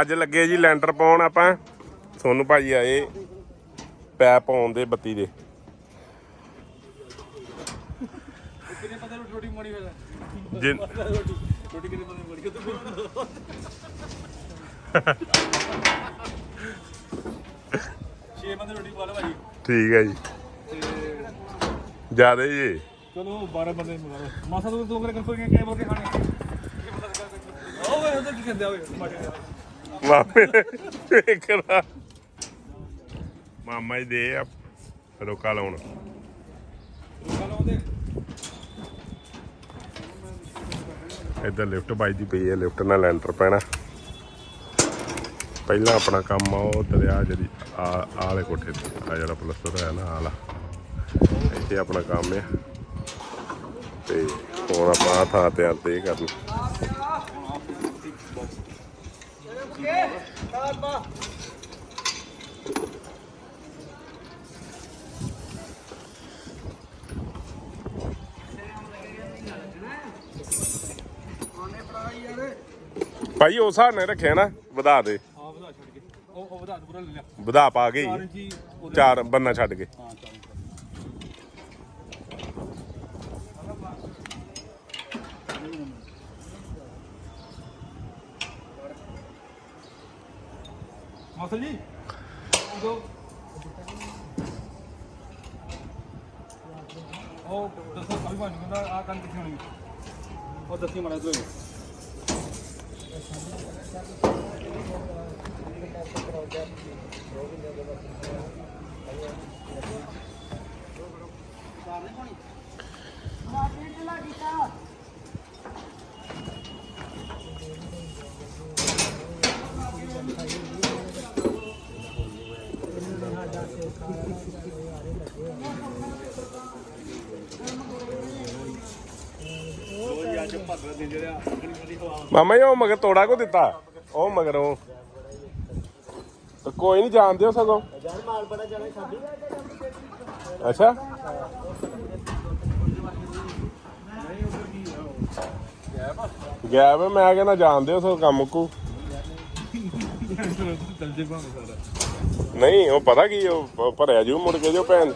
ਅੱਜ ਲੱਗੇ ਜੀ ਲੈਂਟਰ ਪਾਉਣ ਆਪਾਂ। ਸੋਨੂੰ ਭਾਜੀ ਆਏ ਪੈਪ ਪਾਉਣ ਦੇ ਬੱਤੀ ਦੇ। ਜਿਨ ਠੀਕ ਹੈ ਜੀ। ਜ਼ਿਆਦਾ ਜੀ। ਚਲੋ 12 ਬੰਦੇ ਮਾਸਾ ਤੂੰ ਤੂੰ ਕਰ ਕੋਈ ਕਿਹਨੇ ਬੋਲ ਕੇ ਖਾਣੇ। ਕੀ ਕਹਿੰਦੇ ਮਾਮੇ ਨੇ ਵੇਖਣਾ ਮਾਮਾ ਜੀ ਦੇ ਆ ਰੋਕਾ ਲਾਉਣ। ਇੱਧਰ ਲਿਫਟ ਵੱਜਦੀ ਪਈ ਹੈ ਲਿਫਟ ਨਾਲ ਲੈਂਟਰ ਪੈਣਾ। ਪਹਿਲਾਂ ਆਪਣਾ ਕੰਮ ਆ ਉਹ ਦਰਿਆ ਜਿਹੜੀ ਆ ਆਹ ਵਾਲੇ ਕੋਠੇ ਤੇ। ਆ ਜਿਹੜਾ ਪਲਸਤਰ ਹੋਇਆ ਨਾ ਆਹ ਵਾਲਾ ਇੱਥੇ ਆਪਣਾ ਕੰਮ ਆ। ਤੇ ਹੁਣ ਆਪਾਂ ਥਾਂ ਤੇ ਆਂਦੇ ਕਰਨ। ਭਾਈ ਉਸ ਹਿਸਾਬ ਨਾਲ ਰੱਖਿਆ ਨਾ ਵਧਾ ਦੇ ਹਾਂ ਵਧਾ ਛੱਡ ਕੇ ਉਹ ਉਹ ਵਧਾ ਪੂਰਾ ਲੈ ਲਿਆ ਵਧਾ ਪਾ ਗਈ ਚਾਰ ਇੰਚੀ ਉਹਦੇ- ਚਾਰ ਬੰਨਾ ਛੱਡ ਕੇ ਹਾਂ ਜੀ ਦੋ ਉਹ ਦੱਸੋ ਕਵੀ ਬਣ ਕਹਿੰਦਾ ਆ ਕੰਨ ਕਿੱਥੇ ਹੋਣੀ ਉਹ ਦੱਸੀ ਮੜਾ ਦੋ ਮਾਮਾ ਜੀ, ਉਹ ਮਗਰ ਤੋੜਾ ਕੋ ਦਿੱਤਾ। ਉਹ ਮਗਰ। ਉਹ ਕੋਈ ਨਹੀਂ ਜਾਣਦੇ ਹੋ ਸਗੋਂ। ਅੱਛਾ। ਗੈਬ ਮੈਂ ਕਹਿੰਦਾ ਜਾਣਦੇ ਹੋ ਸਗੋਂ ਕੰਮ ਕੋ। ਨਹੀਂ, ਉਹ ਪਤਾ ਕੀ, ਉਹ ਭਰਿਆ ਜੂ ਮੁੜ ਕੇ ਜੋ ਭੈਣ।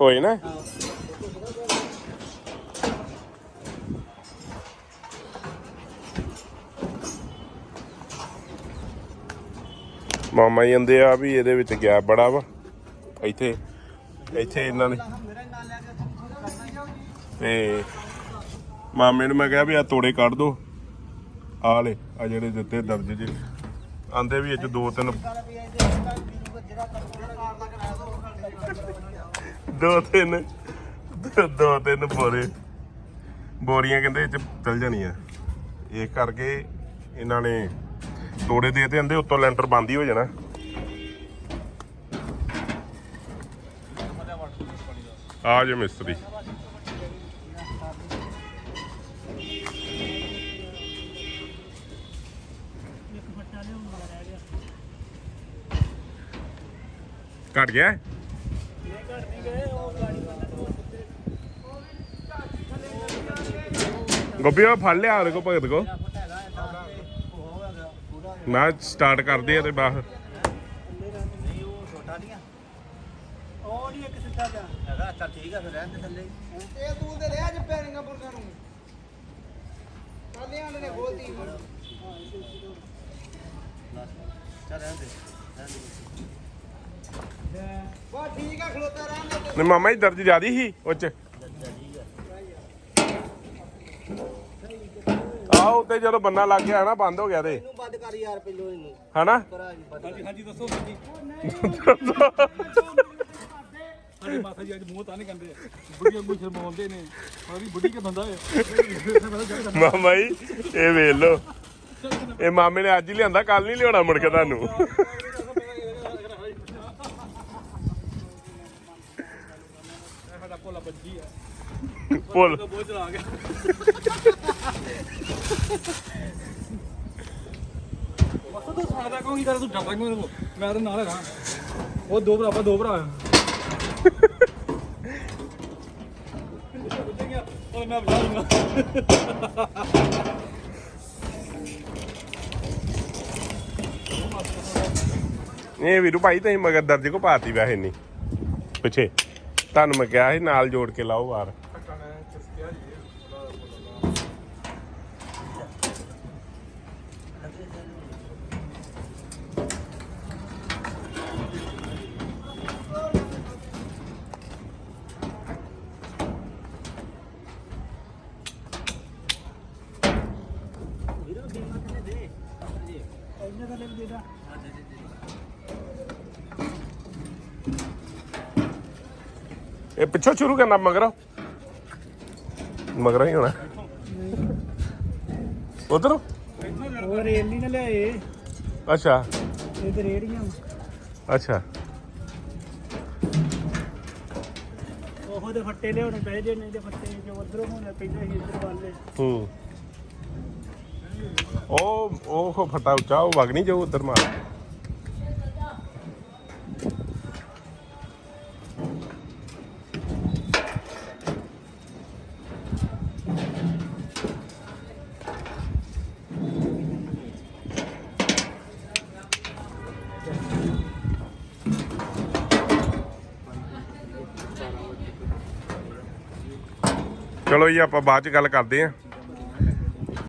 ਹੋਈ ਨਾ। ਮਾਮਾ ਜੀ ਕਹਿੰਦੇ ਆ ਵੀ ਇਹਦੇ ਵਿੱਚ ਗੈਪ ਬੜਾ ਵਾ। ਇੱਥੇ ਇੱਥੇ ਇਹਨਾਂ ਨੇ। ਤੇ ਮਾਮੇ ਨੂੰ ਮੈਂ ਕਿਹਾ ਵੀ ਆ ਤੋੜੇ ਕੱਢ ਦੋ। ਆ ਲੈ ਆ ਜਿਹੜੇ ਦਿੱਤੇ ਦਰਜ ਜੇ। ਆਂਦੇ ਵੀ ਇਹ ਚ ਦੋ ਤਿੰਨ ਦੋ ਤਿੰਨ ਦੋ ਤਿੰਨ ਬੋਰੇ। ਬੋਰੀਆਂ ਕਹਿੰਦੇ ਇਹ ਚ ਚਲ ਜਾਣੀਆਂ। ਇਹ ਕਰਕੇ ਇਹਨਾਂ ਨੇ ਤੋੜੇ ਦੇ ਤੇ ਉੱਤੋਂ ਲੈਂਟਰ ਬੰਦ ਹੀ ਹੋ ਜਾਣਾ। ਆ ਜੇ ਮਿਸਤਰੀ। ਘਟ ਗਿਆ? ਹੈ? ਗੋਪੀ ਉਹ ਫੜ ਲਿਆ ਉਹਦੇ ਕੋ ਭਗਤ ਕੋ। ਮੈਂ ਸਟਾਰਟ ਕਰਦੇ ਆ ਤੇ ਬਾਹਰ ਉਹ ਨਹੀਂ ਇੱਕ ਸਿੱਧਾ ਜਾ ਹੈਗਾ ਚੱਲ ਠੀਕ ਆ ਫਿਰ ਰਹਿਣ ਦੇ ਥੱਲੇ ਇਹ ਤੂੰ। ਤੇ ਰਹਿ ਜ ਪੈਰਿੰਗਾਂ ਪੁਰਕਾਂ ਨੂੰ ਕੱਲਿਆਂ ਨੇ ਖੋਲਤੀ ਚੱਲ ਰਹਿਣ ਦੇ ਰਹਿਣ ਦੇ ਬਾ ਠੀਕ ਆ ਖਲੋਤਾ ਰਹਿਣ ਦੇ ਨੇ ਮਾਮਾ ਜੀ ਦਰਜ ਜਿਆਦੀ ਸੀ ਉਹ ਚ ਆਹ ਉੱਤੇ ਜਦੋਂ ਬੰਨਾ ਲੱਗ ਗਿਆ ਨਾ ਬੰਦ ਹੋ ਗਿਆ ਤੇ। ਇਹਨੂੰ ਬੰਦ ਕਰ ਯਾਰ ਪਹਿਲੋਂ ਇਹਨੂੰ। ਹਨਾ? ਕਰਾ ਜੀ ਬੰਦ ਹਾਂਜੀ ਹਾਂਜੀ ਦੱਸੋ ਹਾਂਜੀ ਹਾਂਜੀ ਮਾਤਾ ਜੀ ਅੱਜ ਮੂੰਹ ਤਾਂ ਨਹੀਂ ਕੰਦੇ ਬੁੱਢੀਆਂ ਨੂੰ ਸ਼ਰਮਾਉਂਦੇ ਨੇ। ਸਾਰੀ ਬੁੱਢੀ ਕੇ ਬੰਦਾ ਹੈ? ਮਾਮਾ ਜੀ ਇਹ ਵੇਖ ਲਓ। ਇਹ ਮਾਮੇ ਨੇ ਅੱਜ ਹੀ ਲਿਆਂਦਾ ਕੱਲ ਨਹੀਂ ਲਿਆਉਣਾ ਮੁੜ ਕੇ ਤੁਹਾਨੂੰ। ਸਾਡਾ ਭੋਲਾ ਬੱਜੀ ਆ ਭੁੱਲ ਬਹੁਤ ਚਲਾ ਗਿਆ। ਦੋ ਭਰਾ ਵੀਰੂ ਭਾਈ ਤੁਸੀਂ ਮਗਰ ਦਰਦੀ ਕੋ ਪਾਤੀ ਵੈਸੇ ਨਹੀਂ। ਪਿੱਛੇ। ਤੁਹਾਨੂੰ ਮੈਂ ਕਿਹਾ ਸੀ ਨਾਲ ਜੋੜ ਕੇ ਲਾਓ ਬਾਹਰ। ਇਹ ਪਿੱਛੋਂ ਸ਼ੁਰੂ ਕਰਨਾ ਮਗਰੋਂ। ਮਗਰੋਂ ਹੀ ਹੋਣਾ। ਉਧਰ? ਹੋਰ ਰੇਲ ਨਹੀਂ ਨਾ ਲਿਆਏ। ਅੱਛਾ। ਇਹ ਤੇ ਰੇੜੀਆਂ ਅੱਛਾ। ਉਹੋ ਦੇ ਫੱਟੇ ਲਿਆਉਣੇ ਜੇ ਨਹੀਂ ਤੇ ਫੱਟੇ ਜੋ ਉਧਰੋਂ ਹੋਣੇ ਪੈਂਦੇ ਸੀ ਇੱਧਰ ਵਾਲੇ ਹੂੰ। ਉਹ ਉਹ ਫਟਾ ਉੱਚਾ ਉਹ ਵਗ ਨਹੀਂ ਜਾਊ ਉਧਰ ਮਾਰ ਚਲੋ ਜੀ ਆਪਾਂ ਬਾਅਦ ਚ ਗੱਲ ਕਰਦੇ ਆਂ